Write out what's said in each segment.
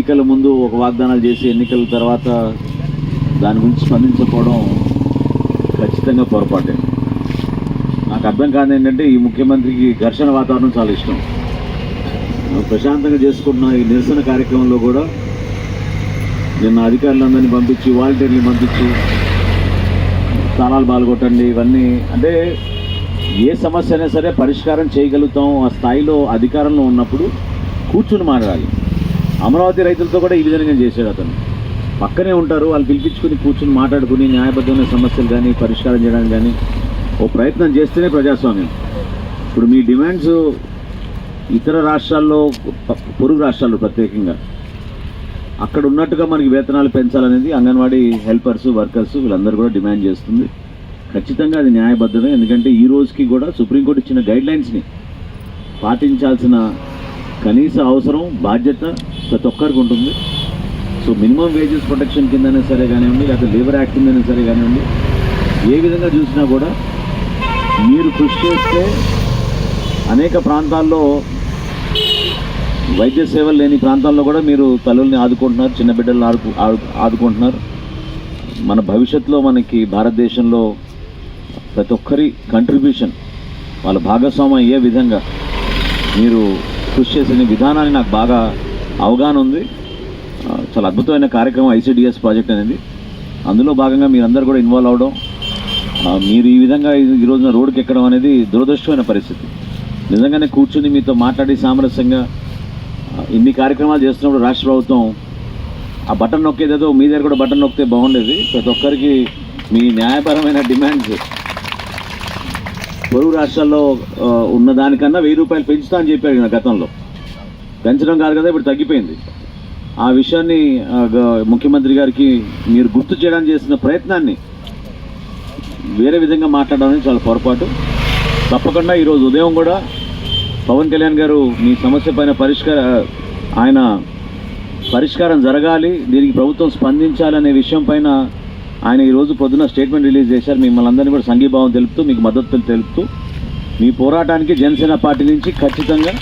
ఎన్నికల ముందు ఒక వాగ్దానాలు చేసి ఎన్నికల తర్వాత దాని గురించి స్పందించకపోవడం ఖచ్చితంగా పొరపాటే. నాకు అర్థం కాదు ఏంటంటే ఈ ముఖ్యమంత్రికి ఘర్షణ వాతావరణం చాలా ఇష్టం. ప్రశాంతంగా చేసుకుంటున్న ఈ నిరసన కార్యక్రమంలో కూడా నిన్న అధికారులందరినీ పంపించి వాలంటీర్ని పంపించి స్థానాలు పాల్గొట్టండి ఇవన్నీ అంటే ఏ సమస్య అయినా సరే పరిష్కారం చేయగలుగుతాం. ఆ స్థాయిలో అధికారంలో ఉన్నప్పుడు కూర్చుని మాట్లాడాలి. అమరావతి రైతులతో కూడా ఈ విధంగా చేశాడు అతను. పక్కనే ఉంటారు వాళ్ళు పిలిపించుకుని కూర్చుని మాట్లాడుకుని న్యాయబద్ధమైన సమస్యలు కానీ పరిష్కారం చేయడానికి కానీ ఓ ప్రయత్నం చేస్తేనే ప్రజాస్వామ్యం. ఇప్పుడు మీ డిమాండ్స్ ఇతర రాష్ట్రాల్లో పొరుగు రాష్ట్రాల్లో ప్రత్యేకంగా. అక్కడ ఉన్నట్టుగా మనకి వేతనాలు పెంచాలనేది అంగన్వాడీ హెల్పర్స్ వర్కర్స్ వీళ్ళందరూ కూడా డిమాండ్ చేస్తుంది. ఖచ్చితంగా అది న్యాయబద్ధమే ఎందుకంటే ఈ రోజుకి కూడా సుప్రీంకోర్టు ఇచ్చిన గైడ్లైన్స్ని పాటించాల్సిన కనీస అవసరం బాధ్యత ప్రతి ఒక్కరికి ఉంటుంది. సో మినిమం వేజెస్ ప్రొటెక్షన్ కిందనే సరే కానివ్వండి లేకపోతే లేబర్ యాక్ట్ కిందనే సరే కానివ్వండి ఏ విధంగా చూసినా కూడా మీరు కృషి చేస్తే అనేక ప్రాంతాల్లో వైద్య సేవలు లేని ప్రాంతాల్లో కూడా మీరు తల్లుల్ని ఆదుకుంటున్నారు చిన్న బిడ్డలను ఆడుకు ఆదుకుంటున్నారు. మన భవిష్యత్తులో మనకి భారతదేశంలో ప్రతి ఒక్కరి కంట్రిబ్యూషన్ వాళ్ళ భాగస్వామ్యం అయ్యే విధంగా మీరు కృషి చేసిన విధానాన్ని నాకు బాగా అవగాహన ఉంది. చాలా అద్భుతమైన కార్యక్రమం ఐసిడిఎస్ ప్రాజెక్ట్ అనేది. అందులో భాగంగా మీరందరూ కూడా ఇన్వాల్వ్ అవడం మీరు ఈ విధంగా ఈ- రోజున రోడ్డుకి ఎక్కడం అనేది దురదృష్టమైన పరిస్థితి. నిజంగానే కూర్చుని మీతో మాట్లాడి సామరస్యంగా ఇన్ని కార్యక్రమాలు చేస్తున్నప్పుడు రాష్ట్ర ప్రభుత్వం ఆ బటన్ నొక్కేదేదో మీ దగ్గర కూడా బటన్ నొక్కితే బాగుండేది. ప్రతి ఒక్కరికి మీ న్యాయపరమైన డిమాండ్స్. పొరుగు రాష్ట్రాల్లో ఉన్న దానికన్నా వెయ్యి రూపాయలు పెంచుతా అని చెప్పారు గతంలో. పెంచడం కాదు కదా ఇప్పుడు తగ్గిపోయింది. ఆ విషయాన్ని ముఖ్యమంత్రి గారికి మీరు గుర్తు చేయడానికి చేసిన ప్రయత్నాన్ని వేరే విధంగా మాట్లాడడం అనేది చాలా పొరపాటు. తప్పకుండా ఈరోజు ఉదయం కూడా పవన్ కళ్యాణ్ గారు మీ సమస్య పైన పరిష్కార ఆయన పరిష్కారం జరగాలి దీనికి ప్రభుత్వం స్పందించాలనే విషయం పైన ఆయన ఈరోజు పొద్దున స్టేట్మెంట్ రిలీజ్ చేశారు. మిమ్మల్ని అందరినీ కూడా సంఘీభావం తెలుపుతూ మీకు మద్దతు తెలుపుతూ మీ పోరాటానికి జనసేన పార్టీ నుంచి ఖచ్చితంగా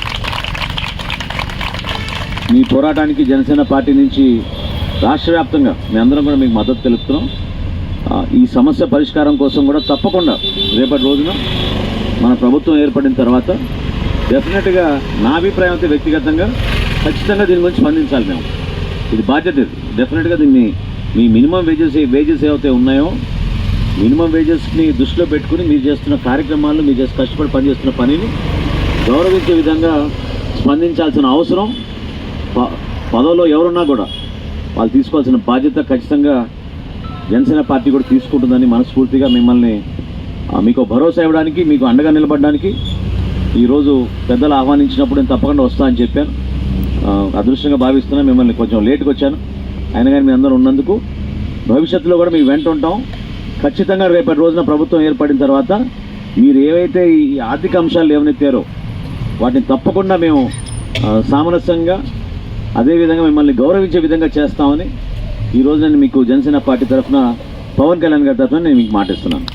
మీ పోరాటానికి జనసేన పార్టీ నుంచి రాష్ట్ర వ్యాప్తంగా మేమందరం కూడా మీకు మద్దతు తెలుపుతున్నాం. ఈ సమస్య పరిష్కారం కోసం కూడా తప్పకుండా రేపటి రోజున మన ప్రభుత్వం ఏర్పడిన తర్వాత డెఫినెట్గా నా అభిప్రాయం అయితే వ్యక్తిగతంగా ఖచ్చితంగా దీని గురించి స్పందించాలి మేము. ఇది బాధ్యత ఇది. డెఫినెట్గా దీన్ని మీ మినిమం వేజెస్ వేజెస్ ఏవైతే ఉన్నాయో మినిమం వేజెస్ని దృష్టిలో పెట్టుకుని మీరు చేస్తున్న కార్యక్రమాలు మీరు చేసి కష్టపడి పనిచేస్తున్న పనిని గౌరవించే విధంగా స్పందించాల్సిన అవసరం. పదవిలో ఎవరున్నా కూడా వాళ్ళు తీసుకోవాల్సిన బాధ్యత ఖచ్చితంగా జనసేన పార్టీ కూడా తీసుకుంటుందని మనస్ఫూర్తిగా మిమ్మల్ని మీకు భరోసా ఇవ్వడానికి మీకు అండగా నిలబడడానికి ఈరోజు పెద్దలు ఆహ్వానించినప్పుడు నేను తప్పకుండా వస్తా అని చెప్పాను. అదృష్టంగా భావిస్తున్నా మిమ్మల్ని కొంచెం లేట్గా వచ్చాను. అయినా కానీ మీ అందరూ ఉన్నందుకు భవిష్యత్తులో కూడా మీ వెంట ఉంటాం. ఖచ్చితంగా రేపటి రోజున ప్రభుత్వం ఏర్పడిన తర్వాత మీరు ఏవైతే ఈ ఆర్థిక అంశాలు లేవనెత్తారో వాటిని తప్పకుండా మేము సామరస్యంగా అదేవిధంగా మిమ్మల్ని గౌరవించే విధంగా చేస్తామని ఈ నేను మీకు జనసేన పార్టీ తరఫున పవన్ కళ్యాణ్ గారి తరఫున నేను మీకు మాటిస్తున్నాను.